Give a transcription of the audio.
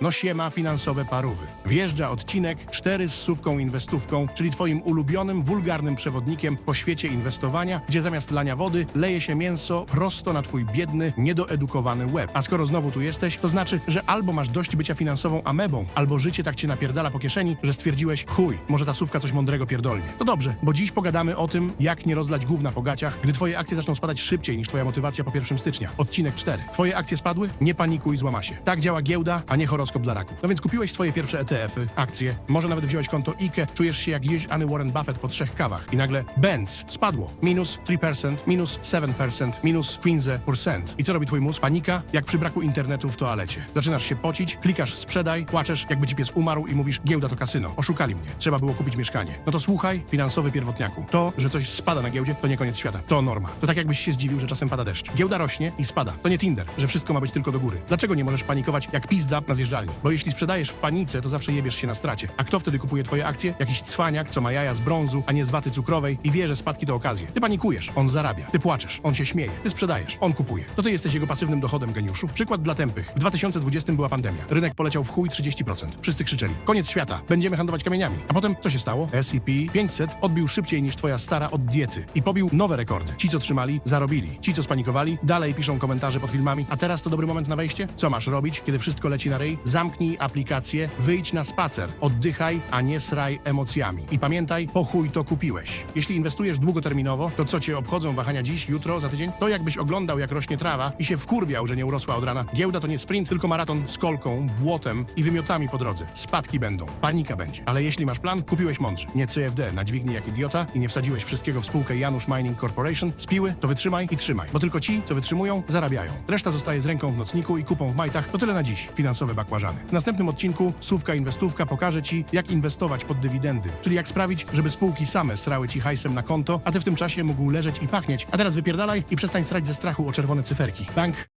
No siema finansowe parówy. Wjeżdża odcinek 4 z sówką inwestówką, czyli twoim ulubionym, wulgarnym przewodnikiem po świecie inwestowania, gdzie zamiast lania wody leje się mięso prosto na twój biedny, niedoedukowany łeb. A skoro znowu tu jesteś, to znaczy, że albo masz dość bycia finansową amebą, albo życie tak cię napierdala po kieszeni, że stwierdziłeś, chuj, może ta sówka coś mądrego pierdolnie. To dobrze, bo dziś pogadamy o tym, jak nie rozlać gówna po gaciach, gdy twoje akcje zaczną spadać szybciej niż twoja motywacja po 1 stycznia. Odcinek 4. Twoje akcje spadły? Nie panikuj, złama się. Tak działa giełda, a nie horoskop dla raków. No więc kupiłeś swoje pierwsze ETF-y, akcje, może nawet wziąłeś konto IKE, czujesz się jak jeździany Warren Buffett po trzech kawach i nagle Benz spadło. Minus 3%, minus 7%, minus 15%. I co robi twój mózg? Panika, jak przy braku internetu w toalecie. Zaczynasz się pocić, klikasz sprzedaj, płaczesz, jakby ci pies umarł i mówisz giełda to kasyno. Oszukali mnie. Trzeba było kupić mieszkanie. No to słuchaj, finansowy pierwotniaku. To, że coś spada na giełdzie, to nie koniec świata. To norma. To tak jakbyś się zdziwił, że czasem pada deszcz. Giełda rośnie i spada. To nie Tinder, że wszystko ma być tylko do góry. Dlaczego nie możesz panikować jak pizda na Bo jeśli sprzedajesz w panice, to zawsze jebiesz się na stracie. A kto wtedy kupuje twoje akcje? Jakiś cwaniak, co ma jaja z brązu, a nie z waty cukrowej i wie, że spadki to okazje. Ty panikujesz, on zarabia. Ty płaczesz, on się śmieje. Ty sprzedajesz, on kupuje. To ty jesteś jego pasywnym dochodem, geniuszu. Przykład dla tępych. W 2020 była pandemia. Rynek poleciał w chuj 30%. Wszyscy krzyczeli. Koniec świata. Będziemy handlować kamieniami. A potem co się stało? S&P 500 odbił szybciej niż twoja stara od diety i pobił nowe rekordy. Ci, co trzymali, zarobili. Ci, co spanikowali, dalej piszą komentarze pod filmami. A teraz to dobry moment na wejście? Co masz robić, kiedy wszystko leci na ryj? Zamknij aplikację, wyjdź na spacer, oddychaj, a nie sraj emocjami. I pamiętaj, po chuj to kupiłeś. Jeśli inwestujesz długoterminowo, to co cię obchodzą wahania dziś, jutro, za tydzień? To jakbyś oglądał, jak rośnie trawa i się wkurwiał, że nie urosła od rana. Giełda to nie sprint, tylko maraton z kolką, błotem i wymiotami po drodze. Spadki będą, panika będzie. Ale jeśli masz plan, kupiłeś mądrze. Nie CFD na dźwigni jak idiota i nie wsadziłeś wszystkiego w spółkę Janusz Mining Corporation, z piły, to wytrzymaj i trzymaj. Bo tylko ci, co wytrzymują, zarabiają. Reszta zostaje z ręką w nocniku i kupą w majtach. To tyle na dziś. Finansowe W następnym odcinku Słówka Inwestówka pokaże ci, jak inwestować pod dywidendy. Czyli jak sprawić, żeby spółki same srały ci hajsem na konto, a ty w tym czasie mógł leżeć i pachnieć. A teraz wypierdalaj i przestań srać ze strachu o czerwone cyferki. Bank